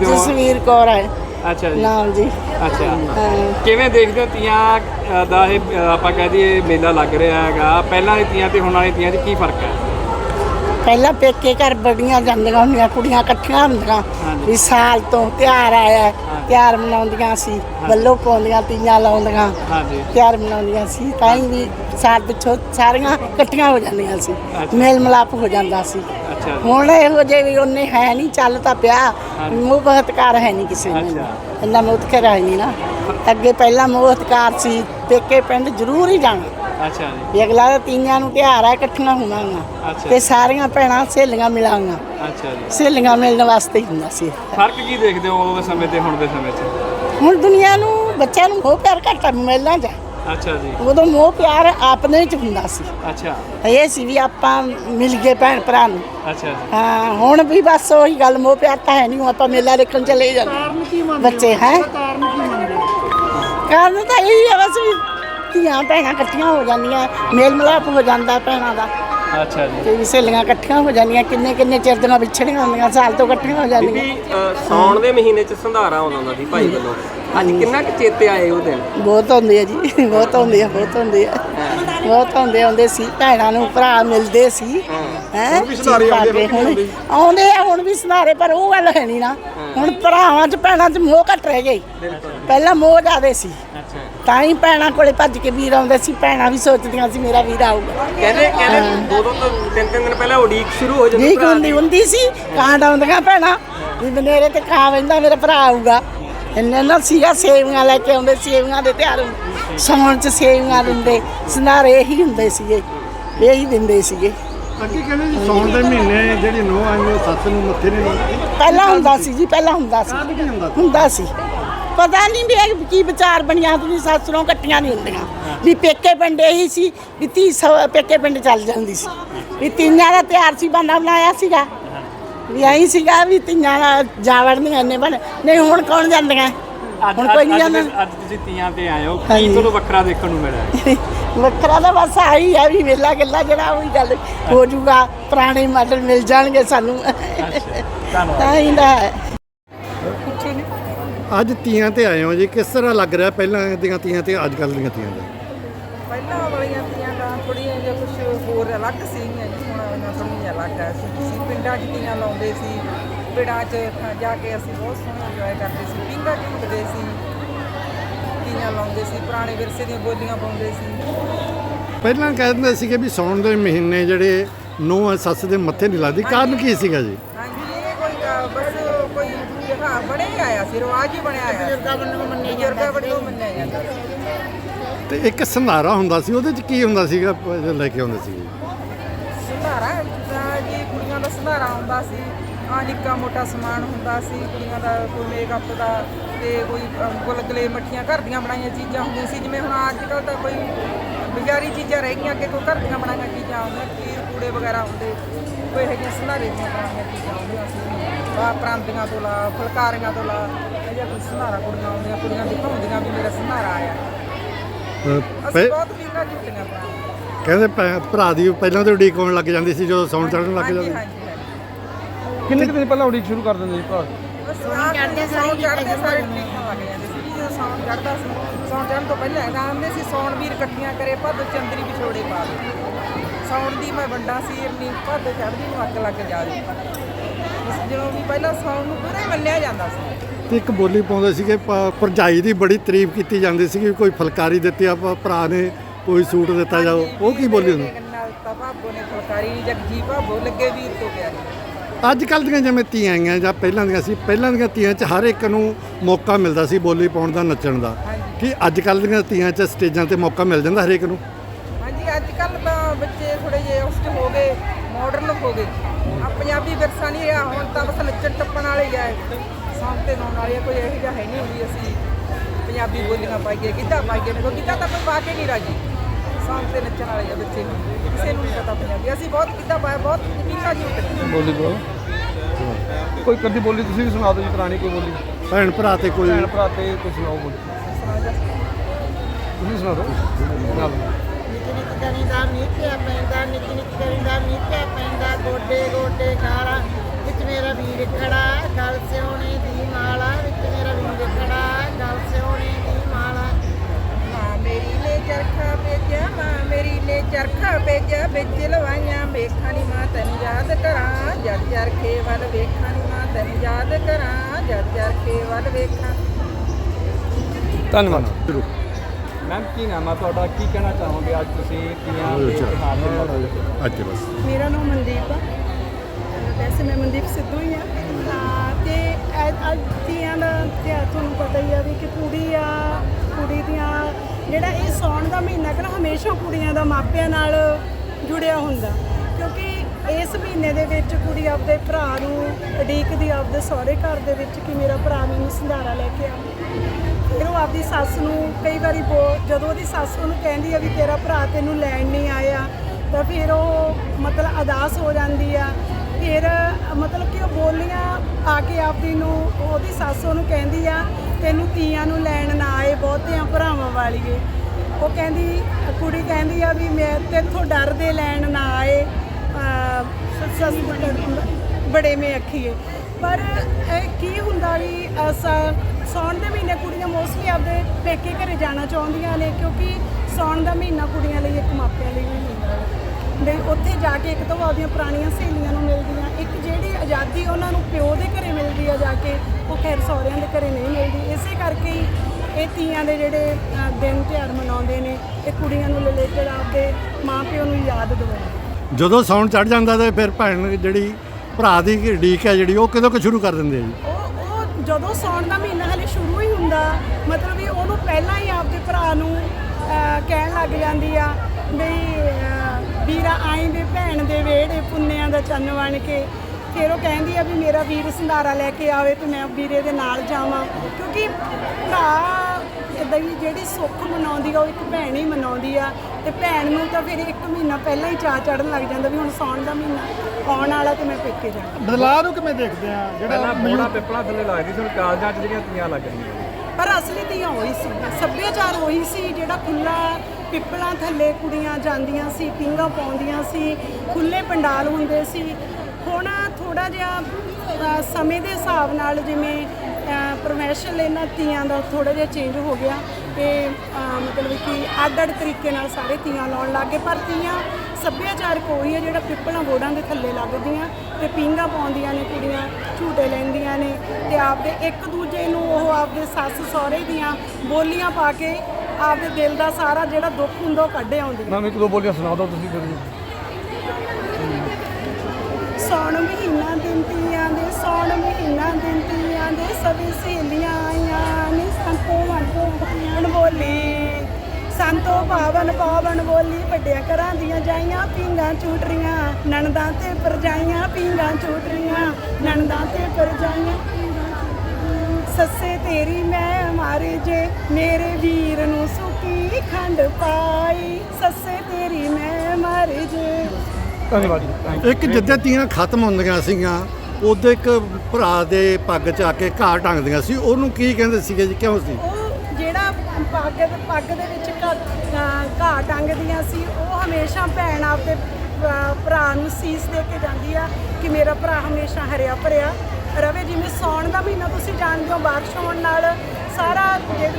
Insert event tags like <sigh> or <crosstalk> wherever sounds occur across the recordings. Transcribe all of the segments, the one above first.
ਜਸਵੀਰ ਕੌਰ ਹੈ। ਅੱਛਾ ਜੀ। ਨਾਮ ਜੀ। ਅੱਛਾ। ਹਾਂ। ਕਿਵੇਂ ਦੇਖਦੇ ਹੋ ਤੀਆਂ ਅ, ਦਾ ਇਹ ਅ, ਆਪਾਂ ਕਹਿ ਦਈਏ ਮੇਲਾ ਲੱਗ ਰਿਹਾ ਹੈਗਾ। ਪਹਿਲਾਂ ਦੀ ਤੀਆਂ ਤੇ ਹੁਣ ਵਾਲੀ ਤੀਆਂ 'ਚ ਕੀ ਫ਼ਰਕ ਹੈ? ਪਹਿਲਾਂ ਪੇਕੇ ਘਰ ਬੜੀਆਂ ਜਾਂਦੀਆਂ ਹੁੰਦੀਆਂ ਕੁੜੀਆਂ ਇਕੱਠੀਆਂ ਹੁੰਦੀਆਂ। ਵੀ ਸਾਲ ਤੋਂ ਤਿਉਹਾਰ ਆਇਆ ਤਿਉਹਾਰ ਮਨਾਉਂਦੀਆਂ ਸੀ ਬੱਲੋ ਪਾਉਂਦੀਆਂ ਤੀਆਂ ਲਾਉਂਦੀਆਂ। ਹਾਂਜੀ। ਤਿਉਹਾਰ ਮਨਾਉਂਦੀਆਂ ਸੀ ਤਾਂ ਹੀ ਵੀ ਸਾਲ ਪਿੱਛੋਂ ਸਾਰੀਆਂ ਇਕੱਠੀਆਂ ਹੋ ਜਾਂਦੀਆਂ ਸੀ। ਮੇਲ ਮਿਲਾਪ ਹੋ ਜਾਂਦਾ ਸੀ। ਹੁਣ ਇਹੋ ਜਿਹੇ ਵੀ ਉਹਨੇ ਹੈ ਨਹੀਂ ਚੱਲ ਤਾਂ ਪਿਆ। ਮੋਹ ਬਹਤਕਾਰ ਹੈ ਨਹੀਂ ਕਿਸੇ ਨੂੰ। ਅੱਛਾ। ਇੰਨਾ ਮੁਤਕਰ ਹੈ ਨਹੀਂ ਨਾ। ਅੱਗੇ ਪਹਿਲਾਂ ਮੋਹਤਕਾਰ ਸੀ ਪੇਕੇ ਪਿੰਡ ਜ਼ਰੂਰ ਹੀ ਜਾਣਾ। ਅੱਛਾ ਜੀ। ਵੀ ਅਗਲਾ ਤਾਂ ਤੀਆਂ ਨੂੰ ਤਿਉਹਾਰ ਆ ਇਕੱਠੀਆਂ ਹੋਵਾਂਗਾ ਅੱਛਾ। ਤੇ ਸਾਰੀਆਂ ਭੈਣਾਂ ਸਹੇਲੀਆਂ ਮਿਲਾਂਗਾ ਅੱਛਾ ਜੀ। ਸਹੇਲੀਆਂ ਮਿਲਣ ਵਾਸਤੇ ਹੀ ਹੁੰਦਾ ਸੀ। ਫ਼ਰਕ ਕੀ ਦੇਖਦੇ ਹੋ ਉਹਦੇ ਸਮੇਂ ਤੇ ਹੁਣ ਦੇ ਸਮੇਂ 'ਚ? ਹੁਣ ਦੁਨੀਆ ਨੂੰ ਬੱਚਿਆਂ ਨੂੰ ਮੋਹ ਪਿਆਰ ਘੱਟ ਮਿਲਣਾ ਜਾ। ਅੱਛਾ ਜੀ। ਉਦੋਂ ਮੋਹ ਪਿਆਰ ਆਪਣੇ ਵਿੱਚ ਹੁੰਦਾ ਸੀ। ਅੱਛਾ। ਇਹ ਸੀ ਵੀ ਆਪਾਂ ਮਿਲ ਗਏ ਭੈਣ ਭਰਾ ਨੂੰ। ਅੱਛਾ ਜੀ। ਹਾਂ ਹੁਣ ਵੀ ਬਸ ਉਹੀ ਗੱਲ ਮੋਹ ਪਿਆਰ ਤਾਂ ਹੈ ਨਹੀਂ ਹੁਣ ਆਪਾਂ ਮੇਲਾ ਦੇਖਣ ਚਲੇ ਜਾਂਦੇ। ਬੱਚੇ ਹੈ? ਕਾਰਨ ਤਾਂ ਇਹ ਹੈ ਬਸ ਵੀ ਧੀਆਂ ਭੈਣਾਂ ਇਕੱਠੀਆਂ ਹੋ ਜਾਂਦੀਆਂ ਮੇਲ ਮਿਲਾਪ ਹੋ ਜਾਂਦਾ ਭੈਣਾਂ ਦਾ। ਅੱਛਾ ਜੀ। ਤੇ ਸਹੇਲੀਆਂ ਇਕੱਠੀਆਂ ਹੋ ਜਾਂਦੀਆਂ ਕਿੰਨੇ ਕਿੰਨੇ ਚਿਰ ਦੀਆਂ ਵਿਛੜੀਆਂ ਹੁੰਦੀਆਂ ਸਾਲ ਤੋਂ ਇਕੱਠੀਆਂ ਹੋ ਜਾਂਦੀਆਂ। ਬੀਬੀ ਅ, ਸਾਉਣ ਦੇ ਮਹੀਨੇ ਚ ਸੰਧਾਰਾ ਆਉਂਦਾ ਹੁੰਦਾ ਸੀ ਭਾਈ ਵੱਲੋਂ। ਅੱਜ ਕਿੰਨਾ ਕੁ ਚੇਤੇ ਆਏ ਉਹ ਦਿਨ? ਬਹੁਤ ਹੁੰਦੇ ਆ ਜੀ ਬਹੁਤ ਹੁੰਦੇ ਆ ਬਹੁਤ ਹੁੰਦੇ ਆ। ਬਹੁਤ ਹੁੰਦੇ ਆਉਂਦੇ ਸੀ ਭੈਣਾਂ ਨੂੰ ਭਰਾ ਮਿਲਦੇ ਸੀ। ਹੈ। ਹੁਣ ਵੀ ਸੁਧਾਰੇ ਆਉਂਦੇ ਆਉਂਦੇ ਆ ਹੁਣ ਵੀ ਸੁਧਾਰੇ ਪਰ ਉਹ ਗੱਲ ਹੈ ਨਹੀਂ ਨਾ। ਹੁਣ ਭਰਾਵਾਂ ਚ ਭੈਣਾਂ ਚ ਮੋਹ ਘੱਟ ਰਹਿ ਗਈ ਪਹਿਲਾਂ ਮੋਹ ਜ਼ਿਆਦੇ ਸੀ। ਤਾਂ ਹੀ ਭੈਣਾਂ ਕੋਲੇ ਭੱਜ ਕੇ ਵੀਰ ਆਉਂਦੇ ਸੀ ਭੈਣਾਂ ਵੀ ਸੋਚਦੀਆਂ ਸੀ ਮੇਰਾ ਵੀਰ ਆਊਗਾ। ਕਹਿੰਦੇ ਕਹਿੰਦੇ ਦੋ ਦੋ ਤੋਂ ਤਿੰਨ ਤਿੰਨ ਦਿਨ ਪਹਿਲਾਂ ਉਡੀਕ ਸ਼ੁਰੂ ਹੋ ਜਾਂਦੀ ਠੀਕ ਹੁੰਦੀ ਦੀ। ਹੁੰਦੀ ਸੀ ਕਾਂ ਡਾਉਂਦੀਆਂ ਭੈਣਾਂ ਵੀ ਬਨੇਰੇ ਤੇ ਕਾਂ ਵੰਦਾ ਮੇਰਾ ਭਰਾ ਆਊਗਾ। ਇੰਨੇ ਨਾ ਸੀਗਾ ਸੇਵੀਆਂ ਲੈ ਕੇ ਆਉਂਦੇ ਸੇਵੀਆਂ ਦੇ ਤਿਆਰ ਸੌਣ ਚ ਸੇਵੀਆਂ ਦਿੰਦੇ ਸੰਧਾਰੇ ਇਹੀ ਹੁੰਦੇ ਸੀਗੇ ਇਹੀ ਦਿੰਦੇ ਸੀਗੇ। ਅੱਗੇ ਕਹਿੰਦੇ ਜੀ ਸੌਣ ਦੇ ਮਹੀਨੇ ਜਿਹੜੀ ਨੋਹ ਆਈ ਉਹ ਸੱਸ ਨੂੰ ਮੱਥੇ ਨਹੀਂ ਲਾਉਂਦੀ। ਪਹਿਲਾਂ ਹੁੰਦਾ ਸੀ ਜੀ ਪਹਿਲਾਂ ਹੁੰਦਾ ਸੀ? ਹੁੰਦਾ ਸੀ। ਪਤਾ ਨਹੀਂ ਵੀ ਇਹ ਕੀ ਵਿਚਾਰ ਬਣਿਆ ਤੁਸੀਂ ਸੱਸਰੋਂ ਇਕੱਠੀਆਂ ਨਹੀਂ ਹੁੰਦੀਆਂ। ਵੀ ਪੇਕੇ ਪਿੰਡ ਇਹੀ ਸੀ ਵੀ ਧੀ ਸ- ਪੇਕੇ ਪਿੰਡ ਚੱਲ ਜਾਂਦੀ ਸੀ। ਵੀ ਤੀਆਂ ਦਾ ਤਿਆਰ ਸੀ ਬਣਾ ਬਣਾਇਆ ਸੀਗਾ। ਵੀ ਆਈ ਸੀਗਾ ਵੀ ਤੀਆਂ ਦਾ ਜਾ ਵੜਨੀਆਂ ਨੇ ਬਣ ਨਹੀਂ ਹੁਣ ਕੌਣ ਜਾਂਦੀਆਂ? ਅੱਜ ਹੁਣ ਕੋਈ ਨਹੀਂ ਅੱਜ- ਜਾਂਦਾ। ਅੱਜ ਤੁਸੀਂ ਤੀਆਂ ਤੇ ਆਏ ਹੋ ਕੀ ਹਾਂਜੀ। ਤੁਹਾਨੂੰ ਵੱਖਰਾ ਦੇਖਣ ਨੂੰ ਮਿਲਿਆ? <laughs> ਵੱਖਰਾ ਤਾਂ ਬਸ ਆਹੀ ਹੈ ਵੀ ਵੇਲਾ ਗੱਲਾ ਜਿਹੜਾ ਉਹੀ ਗੱਲ ਹੋ ਜਾਊਗਾ ਪੁਰਾਣੇ ਮਾਡਲ ਮਿਲ ਜਾਣਗੇ ਸਾਨੂੰ। <laughs> ਧੰਨਵਾਦ। ਤਾਂ ਹੀ ਦਾ ਹੈ। ਅੱਜ ਤੀਆਂ ਤੇ ਆਏ ਹੋ ਜੀ ਕਿਸ ਤਰ੍ਹਾਂ ਲੱਗ ਰਿਹਾ ਪਹਿਲਾਂ ਦੀਆਂ ਤੀਆਂ ਤੇ ਅੱਜ ਕੱਲ੍ਹ ਦੀਆਂ ਤੀਆਂ ਦਾ? ਪਹਿਲਾਂ ਵਾਲੀਆਂ ਤੀਆਂ ਤਾਂ ਥੋੜ੍ਹੀਆਂ ਜਿਹਾ ਕੁਝ ਹੋਰ ਅਲੱਗ ਸੀਗੀਆਂ ਜੀ ਹੁਣ ਵਾਲੀਆਂ ਥੋੜ੍ਹੀਆਂ ਜਿਹਾ ਅਲੱਗ ਆ। ਸੀ ਸੀ ਪਿੰਡਾਂ 'ਚ ਤੀਆਂ ਲਾਉਂਦੇ ਸੀ ਪਿੰਡਾਂ 'ਚ ਥਾਂ ਜਾ ਕੇ ਅਸੀਂ ਬਹੁਤ ਸੋਹਣਾ ਇੰਜੋਏ ਕਰਦੇ ਸੀ ਪਿੰਗਾ ਝੂਟਦੇ ਸੀ ਤੀਆਂ ਲਾਉਂਦੇ ਸੀ ਪੁਰਾਣੇ ਵਿਰਸੇ ਦੀਆਂ ਬੋਲੀਆਂ ਪਾਉਂਦੇ ਸੀ। ਪਹਿਲਾਂ ਕਹਿੰਦੇ ਸੀਗੇ ਵੀ ਸੌਣ ਦੇ ਮਹੀਨੇ ਜਿਹੜੇ ਨੋਹ ਸੱਸ ਦੇ ਮੱਥੇ ਨਹੀਂ ਲੱਗਦੀ ਕਾਰਨ ਕੀ ਸੀਗਾ ਜੀ? ਹਾਂਜੀ ਇਹ ਕੋਈ ਬਸ ਹਾਂ ਬਣਿਆ ਹੀ ਆਇਆ ਸੀ ਰਿਵਾਜ ਹੀ ਬਣਿਆ ਆਇਆ ਬਜ਼ੁਰਗਾਂ ਵੱਲੋਂ ਮੰਨਿਆ ਜਾਂਦਾ ਵੱਲੋਂ ਮੰਨਿਆ ਜਾਂਦਾ ਸੀ। ਤੇ ਇੱਕ ਸੰਧਾਰਾ ਹੁੰਦਾ ਸੀ ਉਹਦੇ ਚ ਕੀ ਹੁੰਦਾ ਸੀਗਾ ਪ- ਜੋ ਲੈ ਕੇ ਆਉਂਦੇ ਸੀ? ਸੰਧਾਰਾ ਜੀ ਕੁੜੀਆਂ ਦਾ ਸੰਧਾਰਾ ਆਉਂਦਾ ਸੀ ਆ ਨਿੱਕਾ ਮੋਟਾ ਸਮਾਨ ਹੁੰਦਾ ਸੀ ਕੁੜੀਆਂ ਦਾ ਕੋਈ ਮੇਕਅਪ ਦਾ ਤੇ ਕੋਈ ਗੁਲਗੁਲੇ ਮੱਠੀਆਂ ਘਰ ਦੀਆਂ ਬਣਾਈਆਂ ਚੀਜ਼ਾਂ ਹੁੰਦੀਆਂ ਸੀ ਜਿਵੇਂ ਹੁਣ ਅੱਜ ਕੱਲ੍ਹ ਤਾਂ ਕੋਈ ਬਾਜ਼ਾਰੀ ਚੀਜ਼ਾਂ ਰਹਿ ਗਈਆਂ ਕਿ ਕੋਈ ਘਰ ਦੀਆਂ ਬਣਾਈਆਂ ਚੀਜ਼ਾਂ ਹੁੰਦੀਆਂ ਖੀਰ ਕੂੜੇ ਵਗੈਰਾ ਹੁੰਦੇ ਕੋਈ ਹੈਗੀਆਂ ਸੰਧਾਰੇ ਦੀਆਂ ਬਣਾਈਆਂ ਚੀਜ਼ਾਂ ਹੁੰਦੀਆਂ ਸੀ। ਆ ਪਰਾਂਦੀਆਂ ਤੋਂ ਲਾ ਫੁਲਕਾਰੀਆਂ ਤੋਂ ਲਾ ਇਹ ਜਿਹਾ ਕੋਈ ਸੰਧਾਰਾ ਕੁੜੀਆਂ ਆਉਂਦੀਆਂ ਕੁੜੀਆਂ ਦਿਖਾਉਂਦੀਆਂ ਵੀ ਮੇਰਾ ਸੰਧਾਰਾ ਆਇਆ। ਅਸੀਂ ਬਹੁਤ ਵੀਰਾਂ ਕਹਿੰਦੇ ਭਰਾ ਦੀ ਪਹਿਲਾਂ ਤੋਂ ਉਡੀਕ ਹੋਣ ਲੱਗ ਜਾਂਦੀ ਸੀ ਜਦੋਂ ਸੌਣ ਚੜ੍ਹਨ ਲੱਗ ਜਾਂਦੀ। ਕਿੰਨੇ ਕੁ ਦਿਨ ਪਹਿਲਾਂ ਉਡੀਕ ਸ਼ੁਰੂ ਕਰ ਦਿੰਦੇ ਜੀ ਭਰਾ? ਸੌਣ ਚੜਦੇ ਸਾਰੇ ਚੜਦੇ ਸਾਰੇ ਟ੍ਰੀਟਾਂ ਲੱਗ ਜਾਂਦੇ ਸੀ। ਜਦੋਂ ਸੌਣ ਚੜਦਾ ਸੀ। ਸੌਣ ਚੜਨ ਤੋਂ ਪਹਿਲਾਂ ਹੈਗਾ ਆਉਂਦੇ ਸੀ ਸੌਣ ਵੀਰ ਇਕੱਠੀਆਂ ਕਰੇ ਭੱਦ ਚੰਦਰੀ ਵਿਛੋੜੇ ਪਾ ਦੇ। ਸੌਣ ਦੀ ਮੈਂ ਵੰਡਾ ਸੀ ਇੰਨੀ ਭੱਦ ਚੜਦੀ ਨੂੰ ਅੱਗ ਲੱਗ ਜਾਵੇ ਜਦੋਂ ਵੀ ਪਹਿਲਾਂ ਸੌਣ ਨੂੰ ਪੂਰਾ ਹੀ ਮੰਨਿਆ ਜਾਂਦਾ ਸੀ। ਤੇ ਇੱਕ ਬੋਲੀ ਪਾਉਂਦੇ ਸੀਗੇ ਪ- ਭਰਜਾਈ ਦੀ ਬੜੀ ਤਾਰੀਫ ਕੀਤੀ ਜਾਂਦੀ ਸੀ ਕਿ ਕੋਈ ਫਲਕਾਰੀ ਦਿੱਤੀ ਆ ਭਰਾ ਨੇ ਕੋਈ ਸੂਟ ਦਿੱਤਾ ਜਾਓ ਉਹ ਕੀ ਬੋਲੀ ਹੁੰਦੀ ਨਾਲ ਤਾਂ ਭਾਬੋ ਨੇ ਫੁਲਕਾਰੀ ਜਗਜੀ ਭਾਬੋ ਲੱਗੇ ਵੀਰ ਤੋਂ ਪਿਆਰੀ। ਅੱਜ ਕੱਲ੍ਹ ਦੀਆਂ ਜਿਵੇਂ ਧੀਆਂ ਆਈਆਂ ਜਾਂ ਪਹਿਲਾਂ ਦੀਆਂ ਸੀ, ਪਹਿਲਾਂ ਦੀਆਂ ਧੀਆਂ 'ਚ ਹਰ ਇੱਕ ਨੂੰ ਮੌਕਾ ਮਿਲਦਾ ਸੀ ਬੋਲੀ ਪਾਉਣ ਦਾ, ਨੱਚਣ ਦਾ। ਕਿ ਅੱਜ ਕੱਲ੍ਹ ਦੀਆਂ ਧੀਆਂ 'ਚ ਸਟੇਜਾਂ ਤੇ ਮੌਕਾ ਮਿਲ ਜਾਂਦਾ ਹਰੇਕ ਨੂੰ? ਹਾਂਜੀ, ਅੱਜ ਕੱਲ ਤਾਂ ਬੱਚੇ ਥੋੜੇ ਜਿਹੇ ਉਸ 'ਚ ਹੋ ਗਏ ਮਾਡਰਨ ਹੋ ਗਏ। ਆ ਪੰਜਾਬੀ ਵਿਰਸਾ ਨਹੀਂ ਰਿਹਾ, ਹੁਣ ਤਾਂ ਬਸ ਨੱਚਣ ਟੱਪਣ ਵਾਲੇ ਹੀ ਆ। ਸੌਂਗ ਤੇ ਲਾਉਣ ਵਾਲੇ ਕੋਈ ਇਹੋ ਜਿਹਾ ਹੈ ਨਹੀਂ ਵੀ ਅਸੀਂ ਪੰਜਾਬੀ ਬੋਲੀਆਂ ਪਾਈਏ, ਗਿੱਧਾ ਪਾਈਏ। ਨਾ ਗਿੱਧਾ ਤਾਂ ਕੋਈ ਪਾ ਕੇ ਨਹੀਂ ਰਾਜੀ। ਸੌਂਗ ਤੇ ਨੱਚਣ ਵਾਲੇ ਆ ਬੱਚੇ ਕਿਸੇ ਨੂੰ ਨਹੀਂ ਪਤਾ ਪੰਜਾਬੀ। ਅਸੀਂ ਬਹੁਤ ਗਿੱਧਾ ਪਾਇਆ ਬਹੁਤ ਕਿੰਨਾ ਝੂਟਦੇ ਬੋਲੀ ਬੋਲ। ਕੋਈ ਕਰਦੀ ਬੋਲੀ ਤੁਸੀਂ ਵੀ ਸੁਣਾ ਦਿਓ ਜੀ ਪੁਰਾਣੀ ਕੋਈ ਬੋਲੀ। ਭੈਣ ਭਰਾ ਤੇ ਕੋਈ ਭੈਣ ਭਰਾ ਤੇ ਕੋਈ ਸੁਣਾਓ ਬੋਲੀ। ਤੁਸੀਂ ਸੁਣਾ ਦਿਓ। ਨਿੱਕੀ ਨਿੱਕੀ ਕਣੀ ਦਾ ਮੀਠਿਆ ਪੈਂਦਾ ਨਿੱਕੀ ਨਿੱਕੀ ਕਣੀ ਦਾ ਮੀਠਿਆ ਪੈਂਦਾ ਗੋਡੇ ਗੋਡੇ ਖਾਲਾ ਵਿੱਚ ਮੇਰਾ ਵੀਰ ਖੜਾ ਗਲ ਸਿਉਣੇ ਦੀ ਮਾਲਾ ਵਿੱਚ ਮੇਰਾ ਨੇ ਚਰਖਾ ਭੇਜਿਆ ਵਿੱਚ ਲਵਾਈਆਂ ਵੇਖਾਂ ਨੀ ਮਾਂ ਤੈਨੂੰ ਯਾਦ ਕਰਾਂ। ਜਦ ਚਰਖੇ ਵੱਲ ਵੇਖਾਂ ਨੀ ਮਾਂ ਤੈਨੂੰ ਯਾਦ ਕਰਾਂ। ਜਦ ਚਰਖੇ ਵੱਲ ਵੇਖਾਂ। ਧੰਨਵਾਦ। ਮੈਮ ਕੀ ਨਾਮ ਆ ਤੁਹਾਡਾ? ਕੀ ਕਹਿਣਾ ਚਾਹੋਗੇ ਅੱਜ ਤੁਸੀਂ? ਤੀਆਂ ਦੇ ਤਿਉਹਾਰ ਦੇ ਅੱਜ ਬਸ। ਮੇਰਾ ਨਾਮ ਮਨਦੀਪ ਆ। ਵੈਸੇ ਮੈਂ ਮਨਦੀਪ ਸਿੱਧੂ ਹੀ ਆ। ਹਾਂ, ਤੇ ਅੱਜ ਤੀਆਂ ਦਾ ਤਿਉਹਾਰ ਤੁਹਾਨੂੰ ਪਤਾ ਹੀ ਆ ਵੀ ਕਿ ਕੁੜੀ ਆ। ਕੁੜੀ ਦੀਆਂ, ਜਿਹੜਾ ਇਹ ਸੌਣ ਦਾ ਮਹੀਨਾ ਕਿ ਨਾ ਹਮੇਸ਼ਾ ਕੁੜੀਆਂ ਦਾ ਮਾਪਿਆਂ ਨਾਲ ਜੁੜਿਆ ਹੁੰਦਾ। ਕਿਉਂਕਿ ਇਸ ਮਹੀਨੇ ਦੇ ਵਿੱਚ ਕੁੜੀ ਆਪਦੇ ਭਰਾ ਨੂੰ ਉਡੀਕਦੀ ਆਪਦੇ ਸਹੁਰੇ ਘਰ ਦੇ ਵਿੱਚ ਕਿ ਮੇਰਾ ਭਰਾ ਮੈਨੂੰ ਸੰਧਾਰਾ ਲੈ ਕੇ ਆ। ਫਿਰ ਉਹ ਆਪਦੀ ਸੱਸ ਨੂੰ ਕਈ ਵਾਰੀ ਬੋ- ਜਦੋਂ ਉਹਦੀ ਸੱਸ ਉਹਨੂੰ ਕਹਿੰਦੀ ਆ ਵੀ ਤੇਰਾ ਭਰਾ ਤੈਨੂੰ ਲੈਣ ਨਹੀਂ ਆਇਆ, ਤਾਂ ਫਿਰ ਉਹ ਮਤਲਬ ਅਦਾਸ ਹੋ ਜਾਂਦੀ ਆ। ਫਿਰ ਮਤਲਬ ਕਿ ਉਹ ਬੋਲੀਆਂ ਆ ਕੇ ਆਪਦੀ ਨੂੰ, ਉਹਦੀ ਸੱਸ ਉਹਨੂੰ ਕਹਿੰਦੀ ਆ ਤੈਨੂੰ ਤੀਆਂ ਨੂੰ ਲੈਣ ਨਾ ਆਏ ਬਹੁਤਿਆਂ ਭਰਾਵਾਂ ਵਾਲੀਏ। ਉਹ ਕਹਿੰਦੀ, ਕੁੜੀ ਕਹਿੰਦੀ ਆ ਵੀ ਮੈਂ ਤੇਥੋਂ ਡਰਦੇ ਲੈਣ ਨਾ ਆਏ। ਸੱਸ ਬੜੇ ਮੇ ਅੱਖੀਏ ਪਰ ਇਹ ਕੀ ਹੁੰਦਾ ਵੀ ਅਸਾਂ ਸੌਣ ਦੇ ਮਹੀਨੇ ਕੁੜੀਆਂ ਮੋਸਟਲੀ ਆਪਦੇ ਪੇਕੇ ਘਰੇ ਜਾਣਾ ਚਾਹੁੰਦੀਆਂ ਨੇ, ਕਿਉਂਕਿ ਸੌਣ ਦਾ ਮਹੀਨਾ ਕੁੜੀਆਂ ਲਈ ਇੱਕ ਮਾਪਿਆਂ ਲਈ ਵੀ ਹੁੰਦਾ ਹੈ। ਉੱਥੇ ਜਾ ਕੇ ਇੱਕ ਤਾਂ ਉਹ ਆਪਦੀਆਂ ਪੁਰਾਣੀਆਂ ਸਹੇਲੀਆਂ ਨੂੰ ਮਿਲਦੀਆਂ, ਇੱਕ ਜਿਹੜੀ ਆਜ਼ਾਦੀ ਉਹਨਾਂ ਨੂੰ ਪਿਓ ਦੇ ਘਰੇ ਖੈਰ ਸਹੁਰਿਆਂ ਦੇ ਘਰੇ ਨਹੀਂ ਮਿਲਦੀ। ਇਸੇ ਕਰਕੇ ਹੀ ਇਹ ਤੀਆਂ ਦੇ ਜਿਹੜੇ ਅ, ਦਿਨ ਤਿਉਹਾਰ ਮਨਾਉਂਦੇ ਨੇ ਇਹ ਕੁੜੀਆਂ ਨੂੰ ਰਿਲੇਟਡ ਆਪਦੇ ਮਾਂ ਪਿਓ ਨੂੰ ਯਾਦ ਦਿਵਾਉਂਦੇ ਜਦੋਂ ਸਾਉਣ ਚੜ ਜਾਂਦਾ ਤੇ ਫਿਰ ਭੈਣ ਜਿਹੜੀ ਭਰਾ ਦੀ ਢੀਕ ਹੈ ਜਿਹੜੀ ਉਹ ਕਦੋਂ ਕੁ ਸ਼ੁਰੂ ਕਰ ਦਿੰਦੇ ਆ ਜੀ? ਉਹ ਉਹ ਜਦੋਂ ਸੌਣ ਦਾ ਮਹੀਨਾ ਹਲੇ ਸ਼ੁਰੂ ਹੀ ਹੁੰਦਾ ਮਤਲਬ ਵੀ ਉਹਨੂੰ ਪਹਿਲਾਂ ਹੀ ਆਪਦੇ ਭਰਾ ਨੂੰ ਅਹ, ਕਹਿਣ ਲੱਗ ਜਾਂਦੀ ਆ ਵੀ ਅਹ, ਵੀਰਾ ਆਈ ਵੀ ਭੈਣ ਦੇ ਵਿਹੜੇ ਪੁੰਨਿਆਂ ਦਾ ਚੰਨ ਬਣ ਕੇ ਫਿਰ ਉਹ ਕਹਿੰਦੀ ਆ ਵੀ ਮੇਰਾ ਵੀਰ ਸੰਧਾਰਾ ਲੈ ਕੇ ਆਵੇ ਤੇ ਮੈਂ ਵੀਰੇ ਦੇ ਨਾਲ ਜਾਵਾਂ। ਕਿਉਂਕਿ ਭਰਾ ਇਦਾਂ ਹੀ ਜਿਹੜੀ ਸੁੱਖ ਮਨਾਉਂਦੀ ਆ ਉਹ ਇੱਕ ਭੈਣ ਹੀ ਮਨਾਉਂਦੀ ਆ। ਤੇ ਭੈਣ ਨੂੰ ਤਾਂ ਫਿਰ ਇੱਕ ਮਹੀਨਾ ਪਹਿਲਾਂ ਹੀ ਚਾਅ ਚੜਨ ਲੱਗ ਜਾਂਦਾ ਵੀ ਹੁਣ ਸੌਣ ਦਾ ਮਹੀਨਾ ਆਉਣ ਵਾਲਾ ਤੇ ਮੈਂ ਪੇਕੇ ਜਾਣਾ। ਬਦਲਾਅ ਨੂੰ ਕਿਵੇਂ ਦੇਖਦੇ ਆ? ਪਹਿਲਾਂ ਮੋੜਾ ਪਿੱਪਲਾ ਥੱਲੇ ਲੱਗਦੀ ਸੀ ਹੁਣ ਕਾਲਜਾਂ 'ਚ ਜਿਹੜੀਆਂ ਤੀਆਂ ਲੱਗ ਰਹੀਆਂ ਪਰ ਅਸਲੀ ਤੀਆਂ ਉਹੀ ਸੀ। ਸੱਭਿਆਚਾਰ ਉਹੀ ਸੀ ਜਿਹੜਾ ਖੁੱਲਾ ਪਿੱਪਲਾਂ ਥੱਲੇ ਕੁੜੀਆਂ ਜਾਂਦੀਆਂ ਸੀ ਪਿੰਗਾ ਪਾਉਂਦੀਆਂ ਸੀ ਖੁੱਲੇ ਪੰਡਾਲ ਹੁੰਦੇ ਸੀ। ਹੁਣ ਥੋੜਾ ਜਿਹਾ ਸਮੇਂ ਦੇ ਹਿਸਾਬ ਨਾਲ ਜਿਵੇਂ ਪ੍ਰੋਫੈਸ਼ਨਲ ਇਹਨਾਂ ਤੀਆਂ ਦਾ ਥੋੜਾ ਜਿਹਾ ਚੇਂਜ ਹੋ ਗਿਆ ਤੇ ਮਤਲਬ ਕਿ ਅੱਡ-ਅੱਡ ਤਰੀਕੇ ਨਾਲ ਸਾਰੇ ਤੀਆਂ ਲਾਉਣ ਲੱਗੇ ਪਰ ਤੀਆਂ ਸੱਭਿਆਚਾਰ ਕੋਈ ਹੈ ਜਿਹੜਾ ਪਿੱਪਲਾਂ ਬੋੜਾਂ ਦੇ ਥੱਲੇ ਲੱਗਦੀਆਂ ਤੇ ਪੀਂਘਾਂ ਪਾਉਂਦੀਆਂ ਨੇ, ਕੁੜੀਆਂ ਝੂਟੇ ਲੈਂਦੀਆਂ ਨੇ ਤੇ ਆਪਦੇ ਇੱਕ ਦੂਜੇ ਨੂੰ ਉਹ ਆਪਦੇ ਸੱਸ ਸਹੁਰੇ ਦੀਆਂ ਬੋਲੀਆਂ ਪਾ ਕੇ ਆਪਦੇ ਦਿਲ ਦਾ ਸਾਰਾ ਜਿਹੜਾ ਦੁੱਖ ਹੁੰਦਾ ਉਹ ਕੱਢ ਆਉਂਦੀਆਂ ਮੈਂ ਇੱਕ ਦੋ ਬੋਲੀਆਂ ਸੁਣਾ ਦਿਓ ਤੁਸੀਂ ਫਿਰ। ਸੌਣ ਮਹੀਨਾ ਦਿਨ ਤੀਆਂ ਦੇ ਸੌਣ ਮਹੀਨਾ ਦਿਨ ਤੀਆਂ ਦੇ ਸਭੀ ਸਹੇਲੀਆਂ ਆਈਆਂ ਨੇ, ਸੰਤੋ ਵਣ ਬੋਲੀ। ਸੰਤੋ ਪਾਵਨ ਪਾਵਨ ਬੋਲੀ, ਵੱਡਿਆਂ ਘਰਾਂ ਦੀਆਂ ਜਾਈਆਂ ਪੀਂਗਾ ਝੂਟਰੀਆਂ ਨਣਦਾਂ ਤੇ ਪਰਜਾਈਆਂ ਪੀਂਗਾ ਝੂਟਰੀਆਂ ਨਣਦਾਂ ਤੇ ਪਰਜਾਈਆਂ ਸੱਸੇ ਤੇਰੀ ਮੈਂ ਮਾਰੇ ਜੇ, ਮੇਰੇ ਵੀਰ ਨੂੰ ਸੁੱਕੀ ਖੰਡ ਪਾਈ। ਸੱਸੇ ਤੇਰੀ ਮੈਂ ਮਾਰੇ ਜੇ। ਧੰਨਵਾਦ ਜੀ। ਇੱਕ ਜਿੱਦਾਂ ਤੀਆਂ ਖਤਮ ਹੁੰਦੀਆਂ ਸੀਗੀਆਂ ਉਹਦੇ ਇੱਕ ਭਰਾ ਦੇ ਪੱਗ 'ਚ ਆ ਕੇ ਘਾਹ ਟੰਗਦੀਆਂ ਸੀ ਉਹਨੂੰ ਕੀ ਕਹਿੰਦੇ ਸੀਗੇ ਜੀ ਕਿਉਂ ਸੀ? ਉਹ ਜਿਹੜਾ ਪੱਗ ਪੱਗ ਦੇ ਵਿੱਚ ਘਾਹ ਟੰਗਦੀਆਂ ਸੀ ਉਹ ਹਮੇਸ਼ਾ ਭੈਣ ਆਪਦੇ ਅਹ ਭਰਾ ਨੂੰ ਸੀਸ ਦੇ ਕੇ ਜਾਂਦੀ ਆ ਕਿ ਮੇਰਾ ਭਰਾ ਹਮੇਸ਼ਾ ਹਰਿਆ ਭਰਿਆ ਰਵੇ ਜਿਵੇਂ ਸੌਣ ਦਾ ਮਹੀਨਾ ਤੁਸੀਂ ਜਾਣਦੇ ਹੋ, ਬਾਰਿਸ਼ ਹੋਣ ਨਾਲ ਸਾਰਾ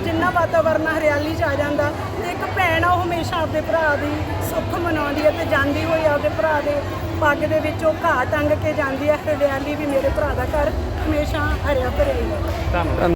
ਜਿੰਨਾ ਵਾਤਾਵਰਨ ਹਰਿਆਲੀ ਚ ਆ ਜਾਂਦਾ ਤੇ ਇੱਕ ਭੈਣ ਆ, ਉਹ ਹਮੇਸ਼ਾ ਆਪਦੇ ਭਰਾ ਦੀ ਸੁੱਖ ਮਨਾਉਂਦੀ ਹੈ ਤੇ ਜਾਂਦੀ ਹੋਈ ਆਪਦੇ ਭਰਾ ਦੇ ਪੱਗ ਦੇ ਵਿੱਚ, ਉਹ ਘਾਹ ਟੰਗ ਕੇ ਜਾਂਦੀ ਹੈ ਹਰਿਆਲੀ ਵੀ ਮੇਰੇ ਭਰਾ ਦਾ ਘਰ ਹਮੇਸ਼ਾ ਹਰਿਆ ਭਰਿਆ ਹੀ ਹੈ ਧੰਨਵਾਦ।